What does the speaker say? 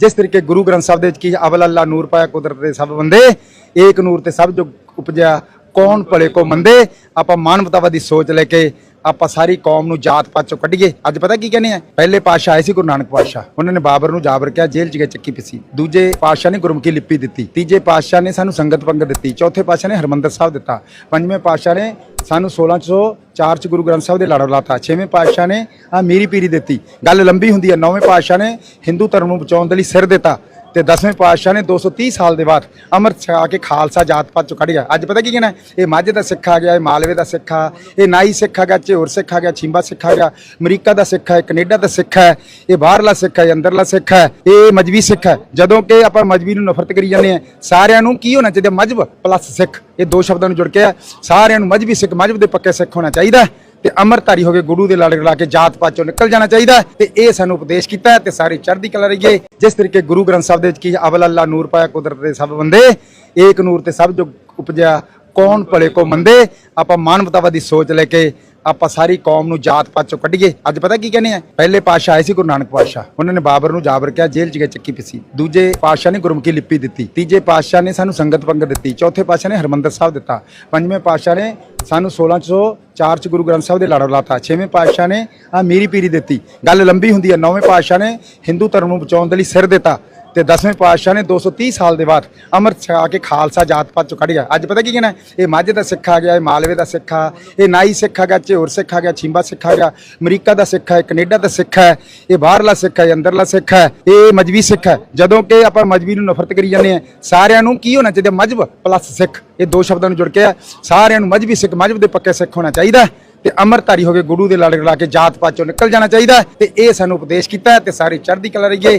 ਜਿਸ ਤਰੀਕੇ ਗੁਰੂ ਗ੍ਰੰਥ ਸਾਹਿਬ ਦੇ ਵਿੱਚ ਕੀ ਅਵਲ ਅੱਲਾ ਨੂਰ ਪਾਇਆ ਕੁਦਰਤ ਦੇ ਸਭ ਬੰਦੇ, ਏਕ ਨੂਰ ਤੇ ਸਭ ਜੋ ਉਪਜਿਆ, ਕੌਣ ਭਲੇ ਕੋ ਮੰਦੇ, ਆਪਾਂ ਮਾਨਵਤਾਵਾਦੀ ਸੋਚ ਲੈ ਕੇ ਆਪਾਂ ਸਾਰੀ ਕੌਮ ਨੂੰ ਜਾਤ ਪਾਤ ਚੋਂ ਕੱਢੀਏ। ਅੱਜ ਪਤਾ ਕੀ ਕਹਿੰਦੇ ਆ? ਪਹਿਲੇ ਪਾਤਸ਼ਾਹ ਆਏ ਸੀ ਗੁਰੂ ਨਾਨਕ ਪਾਤਸ਼ਾਹ। ਉਹਨਾਂ ਨੇ ਬਾਬਰ ਨੂੰ ਜਾਬਰ ਕਿਹਾ, ਜੇਲ੍ਹ 'ਚ ਗਏ, ਚੱਕੀ ਪਿਸੀ। ਦੂਜੇ ਪਾਤਸ਼ਾਹ ਨੇ ਗੁਰਮੁਖੀ ਲਿਪੀ ਦਿੱਤੀ। ਤੀਜੇ ਪਾਤਸ਼ਾਹ ਨੇ ਸਾਨੂੰ ਸੰਗਤ ਪੰਗਤ ਦਿੱਤੀ। ਚੌਥੇ ਪਾਤਸ਼ਾਹ ਨੇ ਹਰਮੰਦਰ ਸਾਹਿਬ ਦਿੱਤਾ। ਪੰਜਵੇਂ ਪਾਤਸ਼ਾਹ ਨੇ ਸਾਨੂੰ 1604 ਚ ਗੁਰੂ ਗ੍ਰੰਥ ਸਾਹਿਬ ਦੇ ਲੜ ਲਾਤਾ। ਛੇਵੇਂ ਪਾਤਸ਼ਾਹ ਨੇ ਆ ਮੀਰੀ ਪੀਰੀ ਦਿੱਤੀ। ਗੱਲ ਲੰਬੀ ਹੁੰਦੀ ਹੈ ਨੌਵੇਂ ਪਾਤਸ਼ਾਹ ਨੇ ਹਿੰਦੂ ਧਰਮ ਨੂੰ ਬਚਾਉਣ ਦੇ ਲਈ ਸਿਰ ਦਿੱਤਾ। ਤੇ 10ਵੇਂ ਪਾਤਸ਼ਾਹ ਨੇ 230 ਸਾਲ ਦੇ ਬਾਅਦ ਅੰਮ੍ਰਿਤ ਛਕਾ ਕੇ ਖਾਲਸਾ ਜਾਤ ਪਾਤ ਚੋਂ ਕੱਢ ਗਿਆ। ਅੱਜ ਪਤਾ ਕੀ ਕਹਿਣਾ ਇਹ ਮਾਝੇ ਦਾ ਸਿੱਖ ਆ ਗਿਆ, ਇਹ ਮਾਲਵੇ ਦਾ ਸਿੱਖ ਆ, ਇਹ ਨਾਈ ਸਿੱਖ ਆ ਗਿਆ ਝਿਉਰ ਸਿੱਖ ਆ ਗਿਆ, ਛਿੰਬਾ ਸਿੱਖ ਆ ਗਿਆ, ਅਮਰੀਕਾ ਦਾ ਸਿੱਖ ਹੈ ਕੈਨੇਡਾ ਦਾ ਸਿੱਖ ਹੈ ਇਹ ਬਾਹਰਲਾ ਸਿੱਖ ਹੈ ਇਹ ਅੰਦਰਲਾ ਸਿੱਖ ਹੈ ਇਹ ਮਜਬੀ ਸਿੱਖ ਹੈ ਜਦੋਂ ਕਿ ਆਪਾਂ ਮਜਬੀ ਨੂੰ ਨਫ਼ਰਤ ਕਰੀ ਜਾਂਦੇ ਆ ਸਾਰਿਆਂ ਨੂੰ ਕੀ ਹੋਣਾ ਚਾਹੀਦਾ? ਮਜਬ ਪਲੱਸ ਸਿੱਖ। ਇਹ ਦੋ ਸ਼ਬਦਾਂ ਨੂੰ ਜੁੜ ਕੇ ਆ। ਸਾਰਿਆਂ ਨੂੰ ਮਜਬੀ ਸਿੱਖ, ਮਜਬ ਦੇ ਪੱਕੇ ਸਿੱਖ ਹੋਣਾ ਚਾਹੀਦਾ। ਤੇ ਅਮਰਤਾਰੀ ਹੋ ਕੇ ਗੁਰੂ ਦੇ ਲੜ ਲਾ ਕੇ ਜਾਤ ਪਾਤ ਚੋਂ ਨਿਕਲ ਜਾਣਾ ਚਾਹੀਦਾ ਹੈ ਤੇ ਇਹ ਸਾਨੂੰ ਉਪਦੇਸ਼ ਕੀਤਾ ਤੇ ਸਾਰੇ ਚੜ੍ਹਦੀ ਕਲਾ ਰਹੀਏ। ਜਿਸ ਤਰੀਕੇ ਗੁਰੂ ਗ੍ਰੰਥ ਸਾਹਿਬ ਦੇ ਵਿੱਚ ਕੀ ਅਵਲ ਅੱਲਾ ਨੂਰ ਪਾਇਆ ਕੁਦਰਤ ਦੇ ਸਭ ਬੰਦੇ, ਏਕ ਨੂਰ ਤੇ ਸਭ ਜੋ ਉਪਜਿਆ, ਕੌਣ ਭਲੇ ਕੋ ਮੰਦੇ, ਆਪਾਂ ਮਾਨਵਤਾਵਾਦੀ ਸੋਚ ਲੈ ਕੇ ਆਪਾਂ ਸਾਰੀ ਕੌਮ ਨੂੰ ਜਾਤ ਪਾਤ ਚੋਂ ਕੱਢੀਏ। ਅੱਜ ਪਤਾ ਕੀ ਕਹਿੰਦੇ ਆ? ਪਹਿਲੇ ਪਾਤਸ਼ਾਹ ਆਏ ਸੀ ਗੁਰੂ ਨਾਨਕ ਪਾਤਸ਼ਾਹ। ਉਹਨਾਂ ਨੇ ਬਾਬਰ ਨੂੰ ਜਾਬਰ ਕਿਹਾ, ਜੇਲ੍ਹ 'ਚ ਗਏ, ਚੱਕੀ ਪਿਸੀ। ਦੂਜੇ ਪਾਤਸ਼ਾਹ ਨੇ ਗੁਰਮੁਖੀ ਲਿਪੀ ਦਿੱਤੀ। ਤੀਜੇ ਪਾਤਸ਼ਾਹ ਨੇ ਸਾਨੂੰ ਸੰਗਤ ਪੰਗਤ ਦਿੱਤੀ। ਚੌਥੇ ਪਾਤਸ਼ਾਹ ਨੇ ਹਰਮੰਦਰ ਸਾਹਿਬ ਦਿੱਤਾ। ਪੰਜਵੇਂ ਪਾਤਸ਼ਾਹ ਨੇ ਸਾਨੂੰ 1604 ਚ ਗੁਰੂ ਗ੍ਰੰਥ ਸਾਹਿਬ ਦੇ ਲੜ ਲਾਤਾ। ਛੇਵੇਂ ਪਾਤਸ਼ਾਹ ਨੇ ਆ ਮੀਰੀ ਪੀਰੀ ਦਿੱਤੀ। ਗੱਲ ਲੰਬੀ ਹੁੰਦੀ ਹੈ ਨੌਵੇਂ ਪਾਤਸ਼ਾਹ ਨੇ ਹਿੰਦੂ ਧਰਮ ਨੂੰ ਬਚਾਉਣ ਦੇ ਲਈ ਸਿਰ ਦਿੱਤਾ। ਤੇ 10ਵੇਂ ਪਾਤਸ਼ਾਹ ਨੇ 230 ਸਾਲ ਦੇ ਬਾਅਦ ਅੰਮ੍ਰਿਤ ਛਕਾ ਕੇ ਖਾਲਸਾ ਜਾਤ ਪਾਤ ਚੋਂ ਕੱਢ ਗਿਆ। ਅੱਜ ਪਤਾ ਕੀ ਕਹਿਣਾ ਇਹ ਮਾਝੇ ਦਾ ਸਿੱਖ ਆ ਗਿਆ, ਇਹ ਮਾਲਵੇ ਦਾ ਸਿੱਖ ਆ, ਇਹ ਨਾਈ ਸਿੱਖ ਆ ਗਿਆ ਝਿਉਰ ਸਿੱਖ ਆ ਗਿਆ, ਛਿੰਬਾ ਸਿੱਖ ਆ ਗਿਆ, ਅਮਰੀਕਾ ਦਾ ਸਿੱਖ ਹੈ ਕੈਨੇਡਾ ਦਾ ਸਿੱਖ ਹੈ ਇਹ ਬਾਹਰਲਾ ਸਿੱਖ ਹੈ ਇਹ ਅੰਦਰਲਾ ਸਿੱਖ ਹੈ ਇਹ ਮਜਬੀ ਸਿੱਖ ਹੈ ਜਦੋਂ ਕਿ ਆਪਾਂ ਮਜਬੀ ਨੂੰ ਨਫ਼ਰਤ ਕਰੀ ਜਾਂਦੇ ਆ, ਸਾਰਿਆਂ ਨੂੰ ਕੀ ਹੋਣਾ ਚਾਹੀਦਾ? ਮਜਬ ਪਲੱਸ ਸਿੱਖ। ਇਹ ਦੋ ਸ਼ਬਦਾਂ ਨੂੰ ਜੁੜ ਕੇ ਆ। ਸਾਰਿਆਂ ਨੂੰ ਮਜਬੀ ਸਿੱਖ, ਮਜਬ ਦੇ ਪੱਕੇ ਸਿੱਖ ਹੋਣਾ ਚਾਹੀਦਾ ਹੈ ਤੇ ਅਮਰਤਾਰੀ ਹੋ ਕੇ ਗੁਰੂ ਦੇ ਲੜ ਲੜਾ ਕੇ ਜਾਤ ਪਾਤ ਚੋਂ ਨਿਕਲ ਜਾਣਾ ਚਾਹੀਦਾ ਹੈ ਤੇ ਇਹ ਸਾਨੂੰ ਉਪਦੇਸ਼ ਕੀਤਾ ਹੈ ਤੇ ਸਾਰੀ ਚੜ੍ਹਦੀ ਕਲਾ ਰਹੀਏ।